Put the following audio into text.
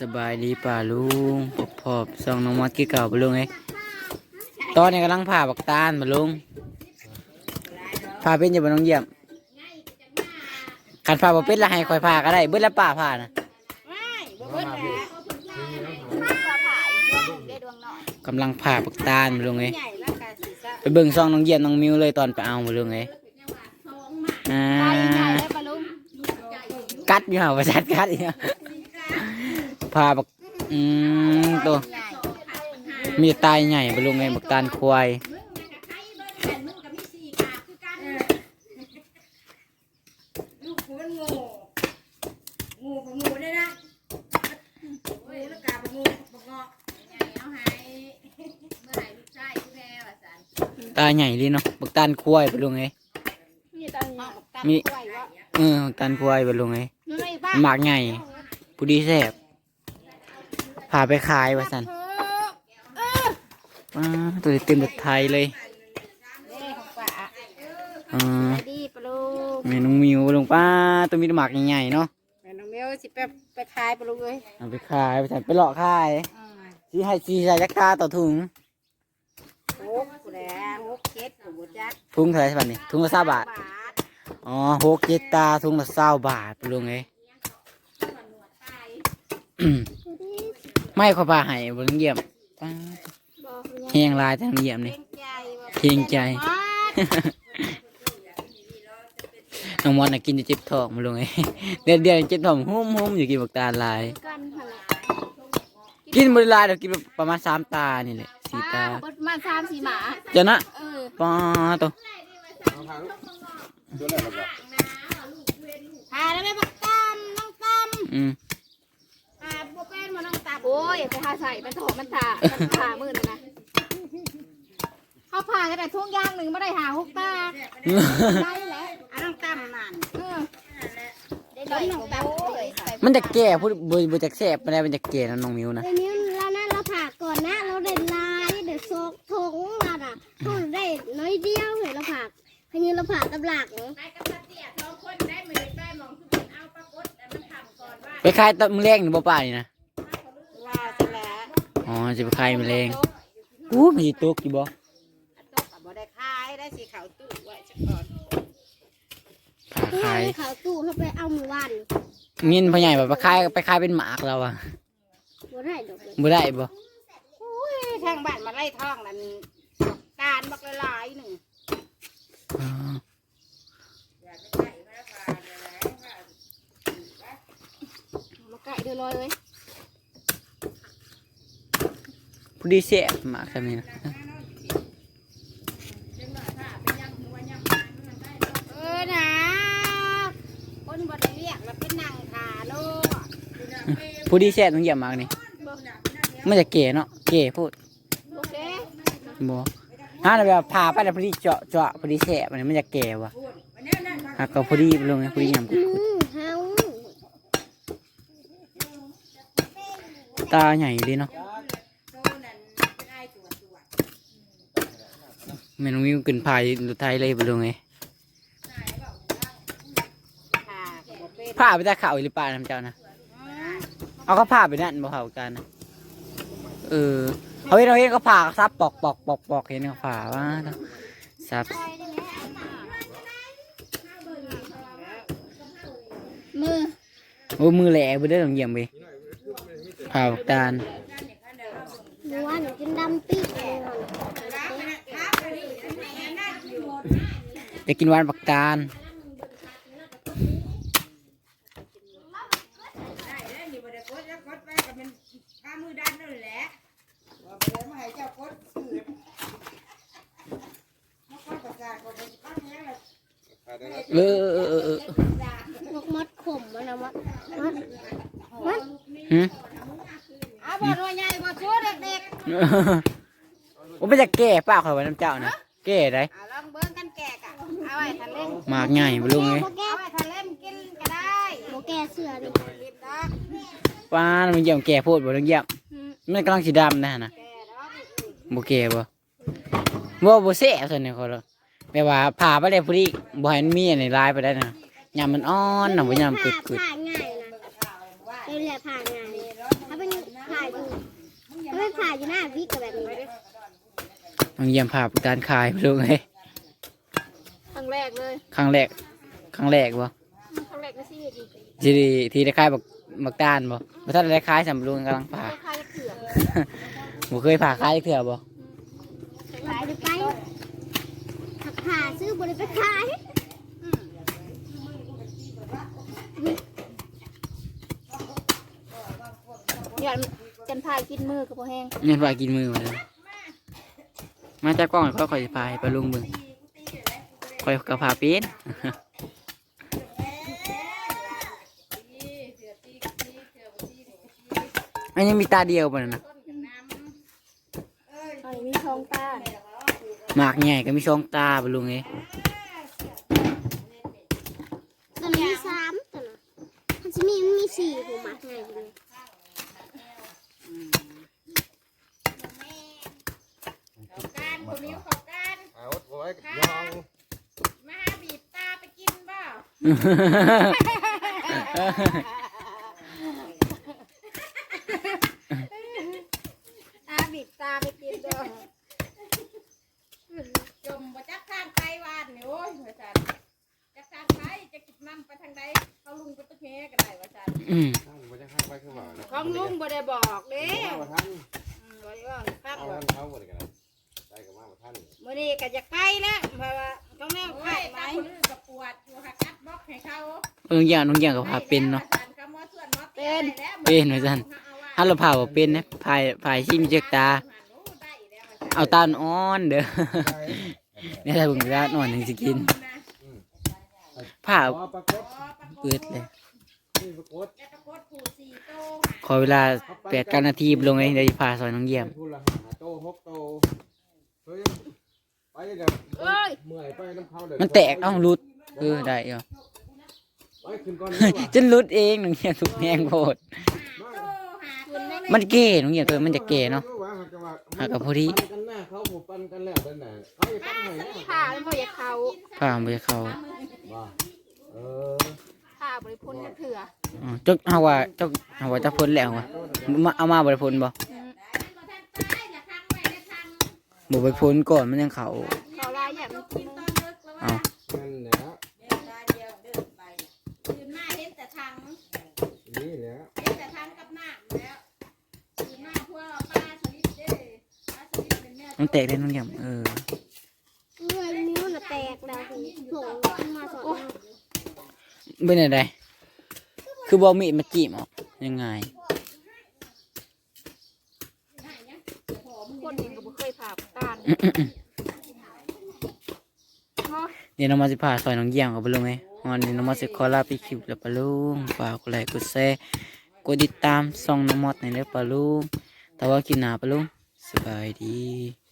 สบายดีป่าลุงพบพบซองน้องมอดกี่เก่าป่าลุงไงตอนนี้กำลังผ่าบักตาลป่าลุงผ่าเป็นอยู่บนน้องเยี่ยมขันผ่าบ่เป็นละให้คอยผ่าก็ได้เบิ้ละป่าผ่านะไม่บ่เบิดแล้วว่าผ่าอีกดวงหนึ่งได้ดวงน้อยกำลังผ่าบักตาลป่าลุงไงใหญ่แล้วก็สิซะไปเบิ่งซองน้องเยี่ยมน้องมิวเลยตอนไปเอาป่าลุงไงอ่าตายใหญ่แล้วปะลุงกัดอยู่ห่าประชัดกัดอยู่ ผ่าบักอืมตัวใหญ่มีตายใหญ่ป่าลุงไงบักตาลควายลูกมันงูงูของงูได้นะงูแล้วกาบงูบกเงาะเอาให้เมื่อไหร่ลูกชายกูแพ้ว่าสันตาใหญ่ดีเนาะบักตาลควายป่าลุงไงนี่ตอนนี้ตัดมีกล้วยว่าเออบักตาลควายป่าลุงไงมันไม่บ้าหมากใหญ่ผู้ดีแซ่บ พาไปขายว่าสันว้าตัวนี้เต็มรถไทยเลยเด้ของป่าเออดีปะลุงเมนูมิวลงป้าตัวมีแต่หมากใหญ่ๆเนาะแม่น้องเมลสิไปไปขายปะลุงเอ้ยเอาไปขายไปสันไปหลอกขายอืมที่ให้ซีใส่ยักษ์คาต่อถุงหกกูแล้วหกเจ็ดกูบ่จักถุงเท่าไหร่สิบัดนี้ถุงละเศร้าบาทบาทอ๋อหกเจ็ดตาถุงละเศร้าบาทไปลุงไง ไม่ขอพาให้บนเยี่ยมป๊าดแห้งลายทางเยี่ยมนี่เกรงใจว่าเกรงใจน้องมอนน่ะกินจะเจ็บท้องมาลงไงเดือนเดือนเจ็บท้องหุ้มหุ้มอยู่กินบักตาลายกันหั่นแหละกินบริลายเดี๋ยวกินประมาณสามตานี่แหละสี่ตาเบิดมาสามสี่หมาเจ้านะเออป้าตัวพาแล้วแม่บักตั้มน้องตั้มอืม อ่าบัวเป็นมาน้องตา โอ้ยไปหาใส่มันโถมันถ่ามันถ่ามือนะนะเขาพากันแต่ทุ่งยางหนึ่งไม่ได้หาหกตาได้แล้วอะน้องตั้มนั่นเออได้ดอกน้องตั้มเลยมันจะแก่พูดบริบจากแสบไม่ได้มันจะแก่นะน้องมิวนะเดี๋ยวนี้เรานั่นเราผ่าก่อนนะ เราได้ลายเดี๋ยวโซกทงมาอะเขาได้น้อยเดียวเห็นเราผ่าพันนี้เราผ่ากับหลักเนาะไปขายตะมอแรงหรือบ่ป่านี่นะ ว่าจะแล้ว อ๋อ จะไปขายมอแรงอู้มีตุกอยู่บ่ตกกับบ่ได้ขายได้สีขาวตู้ไว้สักก่อนขาเขาขายให้เขาตู้เขาไปเอามือวันมินพ่อใหญ่แบบไปขายไปขายเป็นหมากแล้วอะบ่ได้ดอกเลยบ่ได้บ่โอ้ยทางบ้านมาไล่ท่องนั่นการบักละลายหนึ่งอ๋อมาไก่เดือดลอยเลย ผู้ ดีแสบหมากแบบนี้นะเออนะคนบ่ได้เรียกแล้วเป็นนางขาโลผู้ดีแสบต้องเหยียบหมากนี่มันจะเก๋เนาะเก๋พูดโอเคบ่ฮะแบบพาไปแล้วพอดีเจาะเจาะพอดีแสบอันนี้มันจะแก่ว่ะฮะก็พอดีลงไงพอดียำกุดมือเฮาตาใหญ่ดีเนาะ ม่น้องวิวขึ้นพายรถไทยเลยไปลงไงขาบ่เป็นพาไปได้ข่าวหรือเปล่าน้ำเจ้านะเอาเขาพาไปนั่นบ่ข่าวกันนะเออเขาเห็นเราเห็นเขาพาซับปอกปอกปอกปอกเห็นเขาพาว่าซับมือโอ้มือแหลกไปได้ลองเยี่ยมไปพาบอกตาล มือวันกินดำปีกเลยวัน จะกินหวานปักตาลได้แล้วนี่บ่ได้กดแล้วกดไปก็เป็นข้ามือด้านนั่นแหละว่าไปเลยมาให้เจ้ากดสื่อมาคอยประกาศก็เป็นข้าวแห้งแล้วเออเออเออเออพวกมัดข่มมันนะมัดมัดมัดหึเอาบ่หน่วยใหญ่บ่ชั่วเด็กโอ้ไม่จะแก่ป้าข่อยว่าน้ำเจ้านะแก่ได้ เอาไว้ทะเล่นหมากใหญ่ไปลุงไงโบแกเอาไว้ทะเล่นกินก็ได้โบแกเสือนี่กินดอกป้ามันเยี่ยมแก่โพูดบ่ต้องเยี่ยมมันกำลังสีดำนะนะแกะดอกบ่แก่บ่บ่บ่แซ่บซั่นนี่เขาเลยแปลว่าผ่าไปได้พอดีบ่ให้มันมีอันนี้ลายไปได้นะยามมันอ่อนน่ะบ่ยามกึดกึดผ่าง่ายนะเร็วแหละผ่าง่ายถ้าผ่าอยู่หน้าวิกกับแบบนี้น้องเยี่ยมผ่าบักตาลขายปะลุงเอ้ยครั้ งแรกเลยครั้งแรกครั้งแรกบ่ครั้งแรกในชีวิตอีกที่ได้ที่ได้ขายบักบักตาลบ่บ่ทันได้ขายสำลุงกำลังผ่าคล้ายๆเถื่อนบ่เคยผ่าขายจักเทื่อบ่ขายไปหักผ่าซื้อบริไปขายเนี่ยจันพายกินมือกับพอแห้งเงินผ่ากินมือมาเลยมาจากกล้องเขาคอยสิพาให้ปลาลุงเบิ่ง คอยกับผ่าเป็นอันนี้มีตาเดียวป่ะนะอันนี้มีทองตาหมากใหญ่ก็มีช่องตาปลาลุงเอ้ยตอนนี้มีสามตัวนะมันจะมีมันมีสี่หัวหมักไงเลยการคนนี้ขอการเอาไว้ยอง มาหาบีบตาไปกินเป ล่าอาบีบตาไปกินเด้อจมบ่จักทางไปวานนี่โอ้ยว่าจันจักทางไปจะกินน้ำไปทางใดเขาลุงไปตึกแฮก็ได้ว่าจันอืมท่านมันจะข้างไปคือว่าของลุงบ่ได้บอกเด้มาท่านอืมบ่ได้บอกครับเอาท่านเขาหมดกันได้ กับมาท่านมื้อนี้ก็จะไปแล้วเพราะว่าต้องแนวไข่ไหมกับปวดอยู่หักกัดบล็อกให้เขาเอออย่างน้องอย่างกับผ่าเป็นเนาะเป็นเป็นเหมือนกันถ้าเราผ่าบ่เป็นนะผ่าผ่าชิมเจกตาเอาตาอ่อนเด้อ เนี่ยถ้าเบิ่งตาอ่อนถึงสิกินผ่าอ๋อปรากฏเปิดเลย นี่ปรากฏขอเวลาแปดการนาทีลงไงเดี๋ยวสิผ่าซอยน้องเยี่ยม พูดละหาโตหกโต เฮ้ยไปเดี๋ยวเมื่อยไปน้ำเขาเดี๋ยวมันแตกเอ้ารุดเออได้เออไปขึ้นก่อนดีกว่าจนรุดเองน้องเยี่ยมทุกแหงโพดมันเก๋น้องเยี่ยมตัวมันจะเก๋เนาะหากับพอดีปันกันหน้าเขาผมปันกันแล้วเดินไหนเขาจะปั้นให้นะผ่ามันพออยากเขาผ่าบ่จะเข้าว่าเออผ่าบริพุนเถื่ออ๋อจกเฮาว่าจกเฮาว่าจะพ้นแล้วว่ะมาเอามาบ่ได้พ้นบ่ บ่ไปพ้นก่อนมันยังเข้าเขาลายอย่างมันกินเอานั่นแหละตื่นมาเห็นแต่ทางนี่แหละเห็นแต่ทางกับน้ำแล้วตื่นมาพวกปลาสลิดเด้ปลาสลิดเป็นแม่มันแตกได้น้องเยี่ยมเออเงินนิ้วน่ะแตกแล้วสิผงขึ้นมาสอดเป็นอะไรคือบ่มีดมาจีบออกยังไง คนเองก็บ่เคยผ่าตาน เดี๋ยวน้องมาสิพาซอยน้องเยี่ยงกับปลุงไงวันนี้น้องมาสิขอลาไปคลิปแล้วปะลุงฝากกดไลค์กดแชร์กดติดตามส่องน้องมอดในเด้อปะลุงแต่ว่ากินหนาปะลุงสบายดี